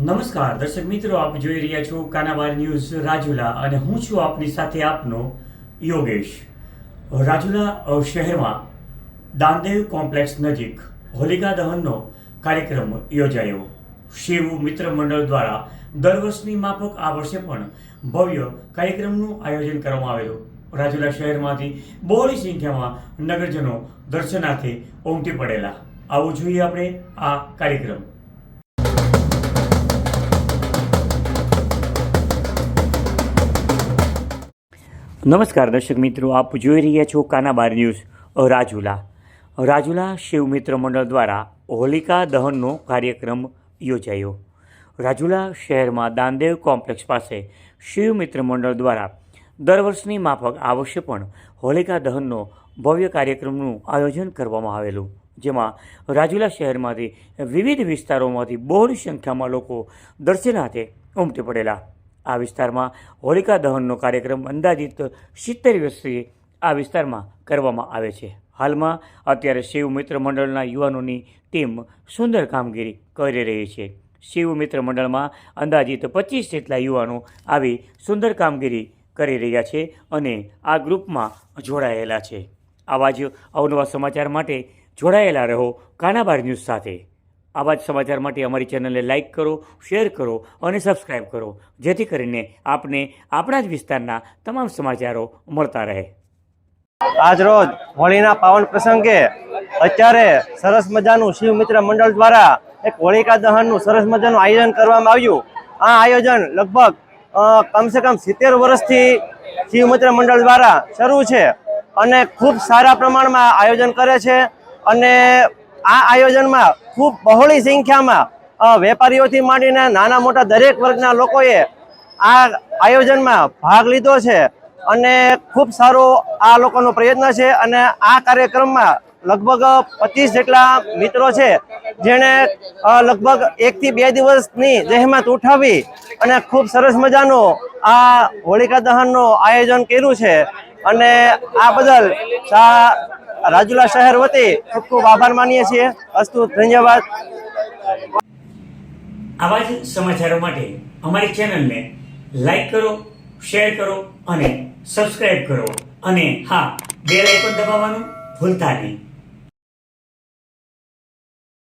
નમસ્કાર, દર્શક મિત્રો, આપ જોઈ રહ્યા છો કાનાબાર ન્યૂઝ રાજુલા અને હું છું આપની સાથે આપનો યોગેશ. રાજુલા શહેરમાં દાનદેવ કોમ્પ્લેક્સ નજીક હોલિકા દહનનો કાર્યક્રમ યોજાયો. શિવ મિત્ર મંડળ દ્વારા દર વર્ષની માફક આ વર્ષે પણ ભવ્ય કાર્યક્રમનું આયોજન કરવામાં આવેલું. રાજુલા શહેરમાંથી બહોળી સંખ્યામાં નગરજનો દર્શનાર્થે ઉમટી પડેલા. આવું જોઈએ આપણે આ કાર્યક્રમ. નમસ્કાર દર્શક મિત્રો, આપ જોઈ રહ્યા છો કાનાબાર ન્યૂઝ, રાજુલા. રાજુલા શિવ મિત્ર મંડળ દ્વારા હોલિકા દહનનો કાર્યક્રમ યોજાયો. રાજુલા શહેરમાં દાનદેવ કોમ્પ્લેક્સ પાસે શિવ મિત્ર મંડળ દ્વારા દર વર્ષની માફક આ વર્ષે પણ હોલિકા દહનનો ભવ્ય કાર્યક્રમનું આયોજન કરવામાં આવેલું, જેમાં રાજુલા શહેરમાંથી વિવિધ વિસ્તારોમાંથી બહોળી સંખ્યામાં લોકો દર્શનાર્થે ઉમટી પડેલા. આ વિસ્તારમાં હોલિકા દહનનો કાર્યક્રમ અંદાજિત સિત્તેર વર્ષથી આ વિસ્તારમાં કરવામાં આવે છે. હાલમાં અત્યારે શિવ મિત્ર મંડળના યુવાનોની ટીમ સુંદર કામગીરી કરી રહી છે. શિવ મિત્ર મંડળમાં અંદાજિત પચીસ જેટલા યુવાનો આવી સુંદર કામગીરી કરી રહ્યા છે અને આ ગ્રુપમાં જોડાયેલા છે. આવા જ અવનવા સમાચાર માટે જોડાયેલા રહો કાનાબાર ન્યૂઝ સાથે. આવા જ સમાચાર માટે અમારી ચેનલને લાઇક કરો, શેર કરો અને સબસ્ક્રાઈબ કરો. જેથી કરીને આપને આપણા જ વિસ્તારના તમામ સમાચારો મળતા રહે. આજ રોજ હોળીના પાવન પ્રસંગે અત્યારે સરસ મજાનું શિવ મિત્ર મંડળ દ્વારા એક હોળિકા દહનનું સરસ મજાનું આયોજન કરવામાં આવ્યું. આ આયોજન લગભગ કમસે કમ સિત્તેર વર્ષથી શિવ મિત્ર મંડળ દ્વારા શરૂ છે અને ખૂબ સારા પ્રમાણમાં આયોજન કરે છે અને આ આયોજનમાં ખૂબ બહોળી સંખ્યામાં વેપારીઓથી માંડીને નાના મોટા દરેક વર્ગના લોકોએ આ આયોજનમાં ભાગ લીધો છે અને ખૂબ સારો આ લોકોનો પ્રયત્ન છે અને આ કાર્યક્રમમાં લગભગ પચીસ જેટલા મિત્રો છે જેણે લગભગ એકથી બે દિવસની જહેમત ઉઠાવી અને ખૂબ સરસ મજાનું આ હોળિકા દહનનું આયોજન કર્યું છે. અને આ બદલ રાજુલા શહેર વતી ખૂબ ખૂબ આભાર માનીએ છીએ. અસ્તુ, ધન્યવાદ. આવા જ સમાચારો માટે અમારી ચેનલને લાઈક કરો, શેર કરો અને સબસ્ક્રાઇબ કરો. અને હા, બેલ આઇકોન દબાવવાનું ભૂલતા નહીં.